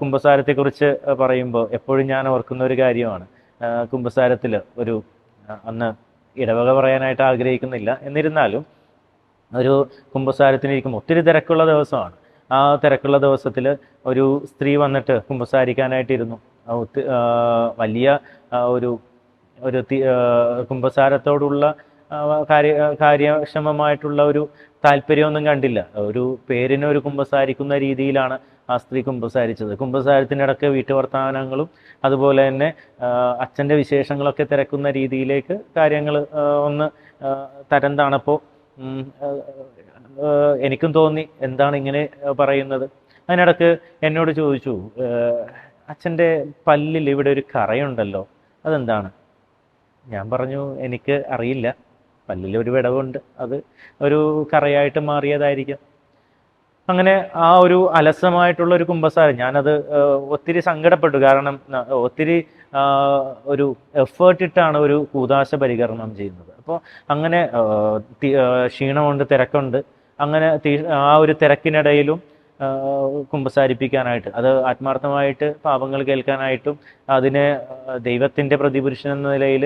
കുംഭസാരത്തെക്കുറിച്ച് പറയുമ്പോൾ എപ്പോഴും ഞാൻ ഓർക്കുന്ന ഒരു കാര്യമാണ്. കുംഭസാരത്തിൽ ഒരു അന്ന് ഇടവക പറയാനായിട്ട് ആഗ്രഹിക്കുന്നില്ല. എന്നിരുന്നാലും ഒരു കുംഭസാരത്തിനിരിക്കുമ്പോൾ ഒത്തിരി തിരക്കുള്ള ദിവസമാണ്. ആ തിരക്കുള്ള ദിവസത്തിൽ ഒരു സ്ത്രീ വന്നിട്ട് ഒത്തി- വലിയ ഒരു ഒരു കുംഭസാരത്തോടുള്ള കാര്യ കാര്യക്ഷമമായിട്ടുള്ള ഒരു താല്പര്യമൊന്നും കണ്ടില്ല. ഒരു പേരിനൊരു കുംഭസാരിക്കുന്ന രീതിയിലാണ് ആ സ്ത്രീ കുംഭസാരിച്ചത് കുംഭസാരത്തിനിടക്ക് വീട്ടുവർത്തമാനങ്ങളും അതുപോലെ തന്നെ അച്ഛന്റെ വിശേഷങ്ങളൊക്കെ തിരക്കുന്ന രീതിയിലേക്ക് കാര്യങ്ങൾ ഒന്ന് തരം താണപ്പോൾ എനിക്കും തോന്നി എന്താണ് ഇങ്ങനെ പറയുന്നത്. അതിനിടക്ക് എന്നോട് ചോദിച്ചു അച്ഛന്റെ പല്ലിൽ ഇവിടെ ഒരു കറയുണ്ടല്ലോ അതെന്താണ്? ഞാൻ പറഞ്ഞു എനിക്ക് അറിയില്ല. പല്ലിൽ ഒരു വിടവുണ്ട്. അത് ഒരു കറയായിട്ട് മാറിയതായിരിക്കും. അങ്ങനെ ആ ഒരു അലസമായിട്ടുള്ള ഒരു കുമ്പസാരം. ഞാനത് ഒത്തിരി സങ്കടപ്പെട്ടു. കാരണം ഒത്തിരി ഒരു എഫേർട്ട് ഇട്ടാണ് ഒരു കൂതാശ പരികരണം ചെയ്യുന്നത്. അപ്പോൾ അങ്ങനെ ക്ഷീണമുണ്ട് തിരക്കുണ്ട്. അങ്ങനെ ആ ഒരു തിരക്കിനിടയിലും കുമ്പസാരിപ്പിക്കാനായിട്ട് അത് ആത്മാർത്ഥമായിട്ട് പാപങ്ങൾ കേൾക്കാനായിട്ടും അതിനെ ദൈവത്തിന്റെ പ്രതിപുരുഷൻ എന്ന നിലയിൽ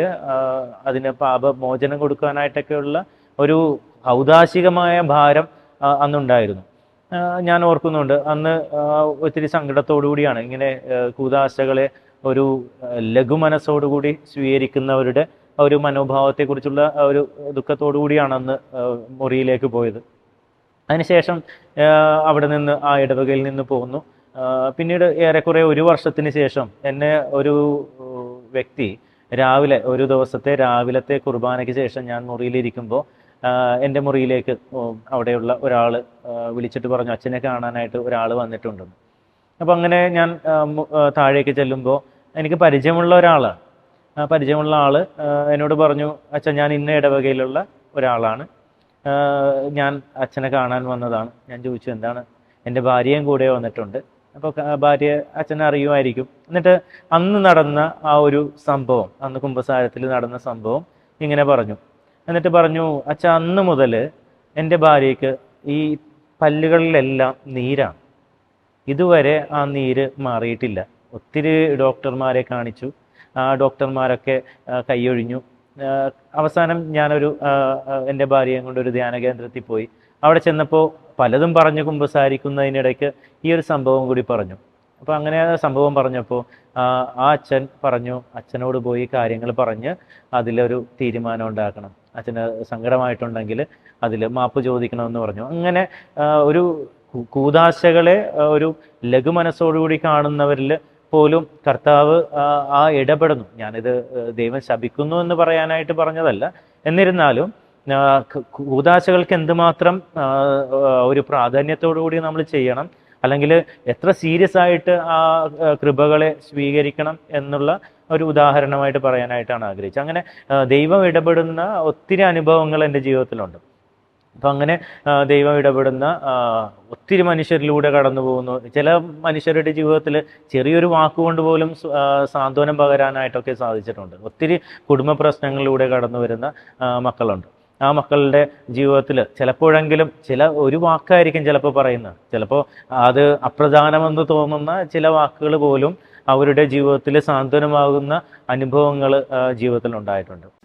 അതിന് പാപമോചനം കൊടുക്കാനായിട്ടൊക്കെയുള്ള ഒരു ഔദാശികമായ ഭാരം അന്നുണ്ടായിരുന്നു. ഞാൻ ഓർക്കുന്നുണ്ട്. അന്ന് ഒത്തിരി സങ്കടത്തോടു കൂടിയാണ് ഇങ്ങനെ കൂതാശകളെ ഒരു ആ, ലഘുമനസ്സോടുകൂടി സ്വീകരിക്കുന്നവരുടെ ഒരു മനോഭാവത്തെക്കുറിച്ചുള്ള ഒരു ദുഃഖത്തോടു കൂടിയാണ് അന്ന് മുറിയിലേക്ക് പോയത്. അതിനുശേഷം അവിടെ നിന്ന് ആ ഇടവകയിൽ നിന്ന് പോകുന്നു പിന്നീട് ഏറെക്കുറെ ഒരു വർഷത്തിന് ശേഷം എന്നെ ഒരു വ്യക്തി രാവിലെ ഒരു ദിവസത്തെ രാവിലത്തെ കുർബാനയ്ക്ക് ശേഷം ഞാൻ മുറിയിലിരിക്കുമ്പോൾ എന്റെ മുറിയിലേക്ക് അവിടെയുള്ള ഒരാൾ വിളിച്ചിട്ട് പറഞ്ഞു അച്ഛനെ കാണാനായിട്ട് ഒരാൾ വന്നിട്ടുണ്ടെന്ന് അപ്പോൾ അങ്ങനെ ഞാൻ താഴേക്ക് ചെല്ലുമ്പോൾ എനിക്ക് പരിചയമുള്ള ഒരാളാണ് ആ പരിചയമുള്ള ആൾ എന്നോട് പറഞ്ഞു അച്ഛൻ ഞാൻ ഇന്ന ഇടവകയിലുള്ള ഒരാളാണ്. ഞാൻ അച്ഛനെ കാണാൻ വന്നതാണ്. ഞാൻ ചോദിച്ചു എന്താണ്? എന്റെ ഭാര്യയും കൂടെ വന്നിട്ടുണ്ട്. അപ്പോൾ ഭാര്യ അച്ഛനെ അറിയുമായിരിക്കും. എന്നിട്ട് അന്ന് നടന്ന ആ ഒരു സംഭവം അന്ന് കുംഭസാരത്തിൽ നടന്ന സംഭവം ഇങ്ങനെ പറഞ്ഞു. എന്നിട്ട് പറഞ്ഞു അച്ഛ അന്ന് മുതൽ എന്റെ ഭാര്യയ്ക്ക് ഈ പല്ലുകളിലെല്ലാം നീരാണ്. ഇതുവരെ ആ നീര് മാറിയിട്ടില്ല. ഒത്തിരി ഡോക്ടർമാരെ കാണിച്ചു. ആ ഡോക്ടർമാരൊക്കെ കൈയൊഴിഞ്ഞു. അവസാനം ഞാനൊരു എന്റെ ഭാര്യയും കൊണ്ട് ഒരു ധ്യാന കേന്ദ്രത്തിൽ പോയി. അവിടെ ചെന്നപ്പോൾ പലതും പറഞ്ഞു കുമ്പസാരിക്കുന്നതിനിടയ്ക്ക് ഈ ഒരു സംഭവം കൂടി പറഞ്ഞു. അപ്പോൾ അങ്ങനെ സംഭവം പറഞ്ഞപ്പോൾ ആ അച്ഛൻ പറഞ്ഞു അച്ഛനോട് പോയി കാര്യങ്ങൾ പറഞ്ഞ് അതിലൊരു തീരുമാനം ഉണ്ടാക്കണം. അച്ഛന് സങ്കടമായിട്ടുണ്ടെങ്കിൽ അതിൽ മാപ്പ് ചോദിക്കണമെന്ന് പറഞ്ഞു. അങ്ങനെ ഒരു കൂതാശകളെ ഒരു ലഘു മനസ്സോടുകൂടി കാണുന്നവരിൽ പോലും കർത്താവ് ആ, ഇടപെടുന്നു. ഞാനിത് ദൈവം ശപിക്കുന്നു എന്ന് പറയാനായിട്ട് പറഞ്ഞതല്ല. എന്നിരുന്നാലും കൂതാശകൾക്ക് എന്തുമാത്രം ഒരു പ്രാധാന്യത്തോടുകൂടി നമ്മൾ ചെയ്യണം അല്ലെങ്കിൽ എത്ര സീരിയസ് ആയിട്ട് ആ, കൃപകളെ സ്വീകരിക്കണം എന്നുള്ള ഒരു ഉദാഹരണമായിട്ട് പറയാനായിട്ടാണ് ആഗ്രഹിച്ചത്. അങ്ങനെ ദൈവം ഇടപെടുന്ന ഒത്തിരി അനുഭവങ്ങൾ എന്റെ ജീവിതത്തിലുണ്ട്. അപ്പം അങ്ങനെ ദൈവം ഇടപെടുന്ന ഒത്തിരി മനുഷ്യരിലൂടെ കടന്നു പോകുന്നു. ചില മനുഷ്യരുടെ ജീവിതത്തിൽ ചെറിയൊരു വാക്കുകൊണ്ട് പോലും സാന്ത്വനം പകരാനായിട്ടൊക്കെ സാധിച്ചിട്ടുണ്ട്. ഒത്തിരി കുടുംബ പ്രശ്നങ്ങളിലൂടെ കടന്നു വരുന്ന മക്കളുണ്ട്. ആ മക്കളുടെ ജീവിതത്തിൽ ചിലപ്പോഴെങ്കിലും ചില ഒരു വാക്കായിരിക്കും ചിലപ്പോൾ പറയുന്നത്. ചിലപ്പോൾ അത് അപ്രധാനമെന്ന് തോന്നുന്ന ചില വാക്കുകൾ പോലും അവരുടെ ജീവിതത്തിൽ സാന്ത്വനമാകുന്ന അനുഭവങ്ങൾ ജീവിതത്തിൽ ഉണ്ടായിട്ടുണ്ട്.